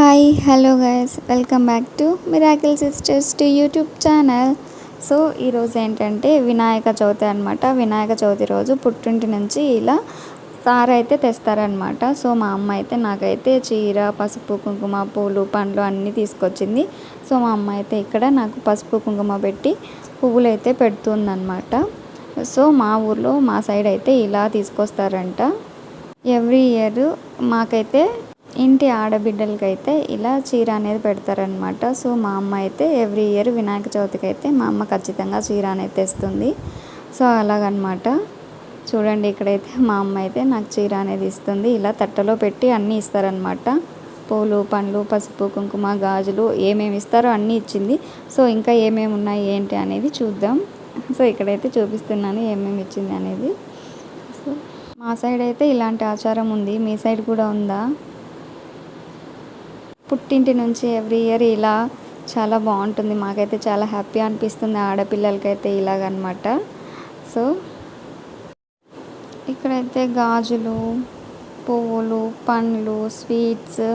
Hi hello guys welcome back to miracle sisters to YouTube channel so ఈరోజు ఏంటంటే వినాయక చవితి అనమాట వినాయక చవితి రోజు పుట్టింటి నుంచి ఇలా సార్ అయితే తెస్తారనమాట సో మా అమ్మ అయితే నాకైతే చీర పసుపు కుంకుమ పూలు పండ్లు అన్నీ తీసుకొచ్చింది. సో మా అమ్మ అయితే ఇక్కడ నాకు పసుపు కుంకుమ పెట్టి పువ్వులు అయితే పెడుతుందనమాట సో మా ఊర్లో మా సైడ్ అయితే ఇలా తీసుకొస్తారంట. ఎవ్రీ ఇయర్ మాకైతే ఇంటి ఆడబిడ్డలకి అయితే ఇలా చీర అనేది పెడతారనమాట సో మా అమ్మ అయితే ఎవ్రీ ఇయర్ వినాయక చవితికి అయితే మా అమ్మ ఖచ్చితంగా చీర అనేది తెస్తుంది. సో అలాగనమాట చూడండి ఇక్కడైతే మా అమ్మ అయితే నాకు చీర అనేది ఇస్తుంది. ఇలా తట్టలో పెట్టి అన్నీ ఇస్తారనమాట పూలు పండ్లు పసుపు కుంకుమ గాజులు ఏమేమి ఇస్తారో అన్నీ ఇచ్చింది. సో ఇంకా ఏమేమి ఉన్నాయి ఏంటి అనేది చూద్దాం. సో ఇక్కడైతే చూపిస్తున్నాను ఏమేమి ఇచ్చింది అనేది. సో మా సైడ్ అయితే ఇలాంటి ఆచారం ఉంది. మీ సైడ్ కూడా ఉందా? పుట్టింటి నుంచి ఎవ్రీ ఇయర్ ఇలా చాలా బాగుంటుంది. మాకైతే చాలా హ్యాపీ అనిపిస్తుంది ఆడపిల్లలకైతే ఇలాగనమాట. సో ఇక్కడైతే గాజులు పువ్వులు పండ్లు స్వీట్స్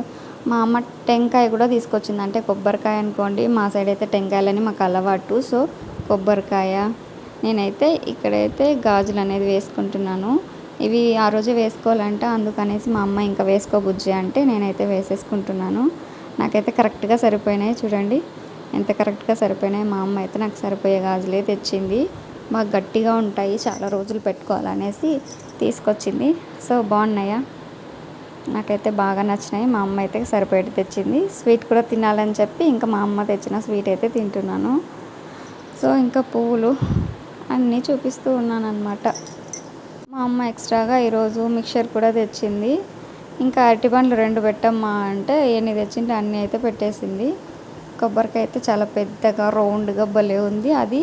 మా అమ్మ టెంకాయ కూడా తీసుకొచ్చింది. అంటే కొబ్బరికాయ అనుకోండి మా సైడ్ అయితే టెంకాయలని మాకు అలవాటు. సో కొబ్బరికాయ. నేనైతే ఇక్కడైతే గాజులు అనేది వేసుకుంటున్నాను. ఇవి ఆ రోజే వేసుకోవాలంట. అందుకనేసి మా అమ్మ ఇంకా వేసుకోబుజ్జి అంటే నేనైతే వేసేసుకుంటున్నాను. నాకైతే కరెక్ట్గా సరిపోయినాయి చూడండి. ఎంత కరెక్ట్గా సరిపోయినాయి మా అమ్మ అయితే నాకు సరిపోయే గాజులే తెచ్చింది. బాగా గట్టిగా ఉంటాయి చాలా రోజులు పెట్టుకోవాలనేసి తీసుకొచ్చింది. సో బాగున్నాయా. నాకైతే బాగా నచ్చినాయి. మా అమ్మ అయితే సరిపోయేటి తెచ్చింది. స్వీట్ కూడా తినాలని చెప్పి ఇంకా మా అమ్మ తెచ్చిన స్వీట్ అయితే తింటున్నాను. సో ఇంకా పువ్వులు అన్నీ చూపిస్తూ ఉన్నాను అనమాట మా అమ్మ ఎక్స్ట్రాగా ఈరోజు మిక్చర్ కూడా తెచ్చింది. ఇంకా అరటి పండ్లు రెండు పెట్టమ్మా అంటే ఎన్ని తెచ్చింటే అన్నీ అయితే పెట్టేసింది. కొబ్బరికాయ అయితే చాలా పెద్దగా రౌండ్గా భలే ఉంది. అది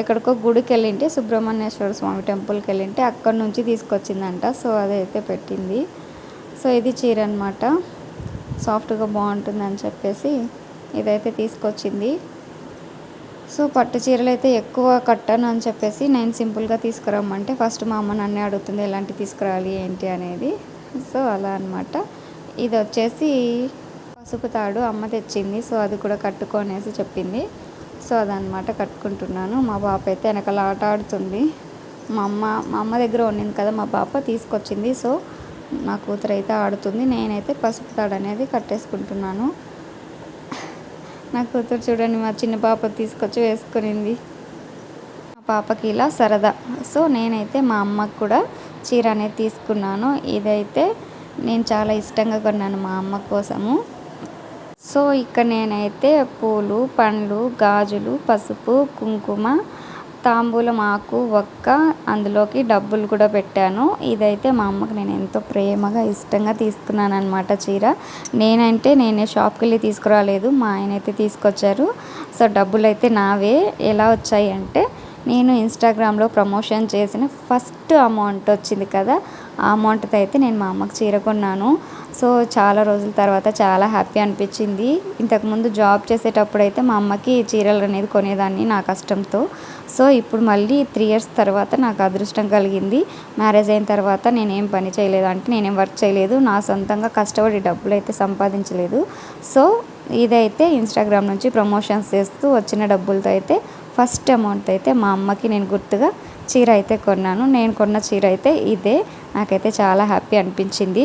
ఎక్కడికో గుడికి వెళ్ళింటే సుబ్రహ్మణ్యేశ్వర స్వామి టెంపుల్కి వెళ్ళింటే అక్కడి నుంచి తీసుకొచ్చిందంట. సో అదైతే పెట్టింది. సో ఇది చీర అనమాట సాఫ్ట్గా బాగుంటుంది అని చెప్పేసి ఇదైతే తీసుకొచ్చింది. సో పట్టు చీరలు అయితే ఎక్కువ కట్టాను అని చెప్పేసి నేను సింపుల్గా తీసుకురమ్మంటే ఫస్ట్ మా అమ్మ నన్నే అడుగుతుంది ఎలాంటి తీసుకురావాలి ఏంటి? అనేది. సో అలా అనమాట ఇది వచ్చేసి పసుపు తాడు అమ్మ తెచ్చింది సో అది కూడా కట్టుకొనేసి చెప్పింది. సో అదనమాట కట్టుకుంటున్నాను. మా పాప అయితే వెనకాల ఆట ఆడుతుంది. మా అమ్మ మా అమ్మ దగ్గర ఉండింది కదా మా పాప తీసుకొచ్చింది. సో నా కూతురు అయితే ఆడుతుంది. నేనైతే పసుపు తాడు అనేది కట్టేసుకుంటున్నాను. నా కూతురు చూడండి మా చిన్న పాప తీసుకొచ్చి వేసుకునింది. మా పాపకి ఇలా సరదా. సో నేనైతే మా అమ్మకు కూడా చీర అనేది తీసుకున్నాను. ఇదైతే నేను చాలా ఇష్టంగా కొన్నాను మా అమ్మ కోసము. సో ఇక్కడ నేనైతే పూలు పండ్లు గాజులు పసుపు కుంకుమ తాంబూలం ఆకు ఒక్క అందులోకి డబ్బులు కూడా పెట్టాను. ఇదైతే మా అమ్మకి నేను ఎంతో ప్రేమగా ఇష్టంగా తీసుకున్నాను అనమాట చీర. నేనంటే నేనే షాప్కి వెళ్ళి తీసుకురాలేదు మా ఆయన అయితే తీసుకొచ్చారు. సో డబ్బులు అయితే నావే. ఎలా వచ్చాయి అంటే నేను ఇన్స్టాగ్రామ్లో ప్రమోషన్ చేసిన ఫస్ట్ అమౌంట్ వచ్చింది కదా ఆ అమౌంట్తో అయితే నేను మా అమ్మకి చీర కొన్నాను. సో చాలా రోజుల తర్వాత చాలా హ్యాపీ అనిపించింది. ఇంతకుముందు జాబ్ చేసేటప్పుడు అయితే మా అమ్మకి చీరలు అనేది కొనేదాన్ని నా కష్టంతో. సో ఇప్పుడు మళ్ళీ త్రీ ఇయర్స్ తర్వాత నాకు అదృష్టం కలిగింది. మ్యారేజ్ అయిన తర్వాత నేనేం పని చేయలేదు. అంటే నేనేం వర్క్ చేయలేదు. నా సొంతంగా కష్టపడి డబ్బులు అయితే సంపాదించలేదు. సో ఇదైతే ఇన్స్టాగ్రామ్ నుంచి ప్రమోషన్స్ చేస్తూ వచ్చిన డబ్బులతో అయితే ఫస్ట్ అమౌంట్ అయితే మా అమ్మకి నేను గుర్తుగా చీర అయితే కొన్నాను. నేను కొన్న చీర అయితే ఇదే. నాకైతే చాలా హ్యాపీ అనిపించింది.